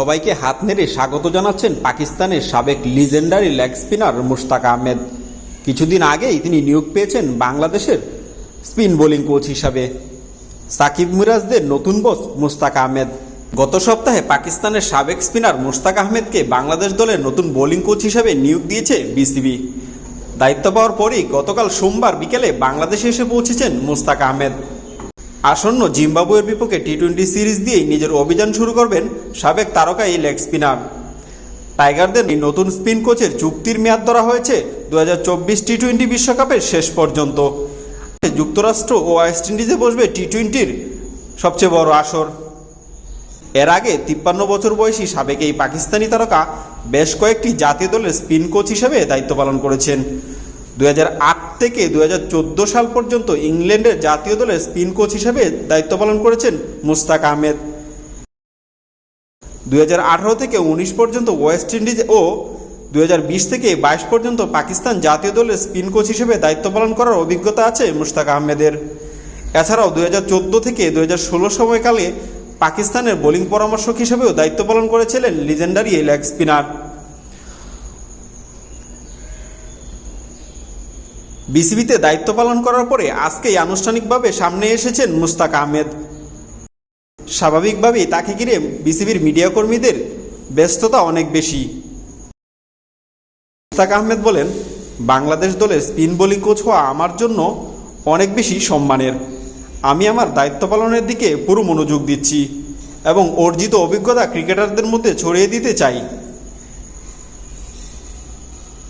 সবাইকে হাত নেড়ে স্বাগত জানাচ্ছেন পাকিস্তানের সাবেক legendary leg spinner Mushtaq Ahmed. কিছুদিন আগেই তিনি নিয়োগ পেয়েছেন বাংলাদেশের স্পিন বোলিং কোচ হিসাবে। সাকিব মিরাজদের নতুন বস মুশতাক আহমেদ। গত সপ্তাহে পাকিস্তানের সাবেক স্পিনার মুশতাক আহমেদকে বাংলাদেশ দলের নতুন বোলিং কোচ হিসাবে নিয়োগ দিয়েছে বিসিবি। দায়িত্ব পাওয়ার পরই গতকাল সোমবার বিকেলে বাংলাদেশে এসে পৌঁছেছেন মুশতাক আহমেদ। আসন্ন জিম্বাবুয়ের বিপক্ষে টি টোয়েন্টি সিরিজ দিয়েই নিজের অভিযান শুরু করবেন সাবেক তারকা এই লেগ স্পিনার। টাইগারদের নতুন স্পিন কোচের চুক্তির মেয়াদ ধরা হয়েছে দু হাজার টি টোয়েন্টি বিশ্বকাপের শেষ পর্যন্ত। যুক্তরাষ্ট্র ও ওয়েস্ট ইন্ডিজে বসবে টি টোয়েন্টির সবচেয়ে বড় আসর। এর আগে তিপ্পান্ন বছর বয়সী সাবেক এই পাকিস্তানি তারকা বেশ কয়েকটি জাতীয় দলের স্পিন কোচ হিসেবে দায়িত্ব পালন করেছেন। দুই হাজার আট থেকে দুই হাজার চোদ্দ সাল পর্যন্ত ইংল্যান্ডের জাতীয় দলের স্পিন কোচ হিসেবে দায়িত্ব পালন করেছেন মুস্তাক আহমেদ। দু হাজার আঠারো থেকে উনিশ পর্যন্ত ওয়েস্ট ইন্ডিজ ও দু হাজার বিশ থেকে বাইশ পর্যন্ত পাকিস্তান জাতীয় দলের স্পিন কোচ হিসেবে দায়িত্ব পালন করার অভিজ্ঞতা আছে মুশতাক আহমেদের। এছাড়াও দু হাজার চোদ্দ থেকে দু হাজার ষোলো সময়কালে পাকিস্তানের বোলিং পরামর্শক হিসেবেও দায়িত্ব পালন করেছিলেন লিজেন্ডারি এই লেগ স্পিনার। বিসিবিতে দায়িত্ব পালন করার পরে আজকেই আনুষ্ঠানিকভাবে সামনে এসেছেন মুস্তাক আহমেদ। স্বাভাবিকভাবেই তাকে ঘিরে বিসিবির মিডিয়া কর্মীদের ব্যস্ততা অনেক বেশি। মুস্তাক আহমেদ বলেন, বাংলাদেশ দলের স্পিন বোলিং কোচ হওয়া আমার জন্য অনেক বেশি সম্মানের। আমি আমার দায়িত্ব পালনের দিকে পুরো মনোযোগ দিচ্ছি এবং অর্জিত অভিজ্ঞতা ক্রিকেটারদের মধ্যে ছড়িয়ে দিতে চাই।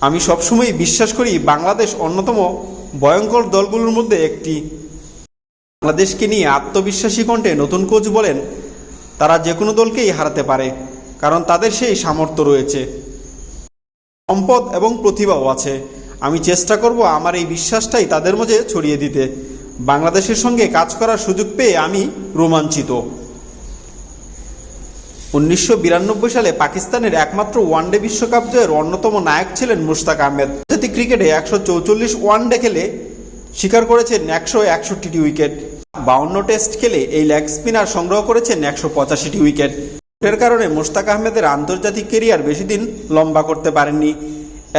আমি সবসময় বিশ্বাস করি বাংলাদেশ অন্যতম ভয়ঙ্কর দলগুলোর মধ্যে একটি। বাংলাদেশকে নিয়ে আত্মবিশ্বাসী কণ্ঠে নতুন কোচ বলেন, তারা যে কোনো দলকেই হারাতে পারে, কারণ তাদের সেই সামর্থ্য রয়েছে। সম্পদ এবং প্রতিভাও আছে। আমি চেষ্টা করব আমার এই বিশ্বাসটাই তাদের মাঝে ছড়িয়ে দিতে। বাংলাদেশের সঙ্গে কাজ করার সুযোগ পেয়ে আমি রোমাঞ্চিত। উনিশশো বিরানব্বই সালে পাকিস্তানের একমাত্র ওয়ানডে বিশ্বকাপ জয়ের অন্যতম নায়ক ছিলেন মুশতাক আহমেদ। আন্তর্জাতিক ক্রিকেটে একশো চৌচল্লিশ ওয়ানডে খেলে স্বীকার করেছেন একশো একষট্টিটি উইকেট। বাউন্ন টেস্ট খেলে এই লেগ স্পিনার সংগ্রহ করেছেন একশো পঁচাশিটি উইকেট। এর কারণে মুশতাক আহমেদের আন্তর্জাতিক কেরিয়ার বেশি দিন লম্বা করতে পারেননি।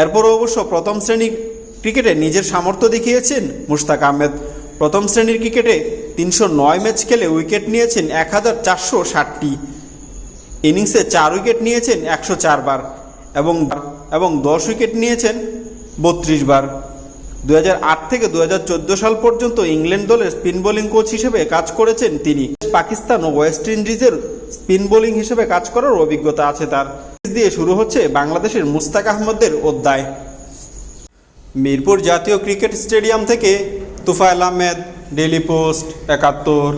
এরপরও অবশ্য প্রথম শ্রেণির ক্রিকেটে নিজের সামর্থ্য দেখিয়েছেন মুশতাক আহমেদ। প্রথম শ্রেণির ক্রিকেটে তিনশো নয় ম্যাচ খেলে উইকেট নিয়েছেন এক হাজার চারশো ষাটটি। ইনিংসে চার উইকেট নিয়েছেন একশো চার বার এবং এবং দশ উইকেট নিয়েছেন বত্রিশ বার। দু হাজার আট থেকে দু হাজার চোদ্দ সাল পর্যন্ত ইংল্যান্ড দলের স্পিন বোলিং কোচ হিসেবে কাজ করেছেন তিনি। পাকিস্তান ও ওয়েস্ট ইন্ডিজের স্পিন বোলিং হিসেবে কাজ করার অভিজ্ঞতা আছে তার। দিয়ে শুরু হচ্ছে বাংলাদেশের মুস্তাক আহমদের অধ্যায়। মিরপুর জাতীয় ক্রিকেট স্টেডিয়াম থেকে তুফাইল আহমেদ ডেলি পোস্ট, একাত্তর।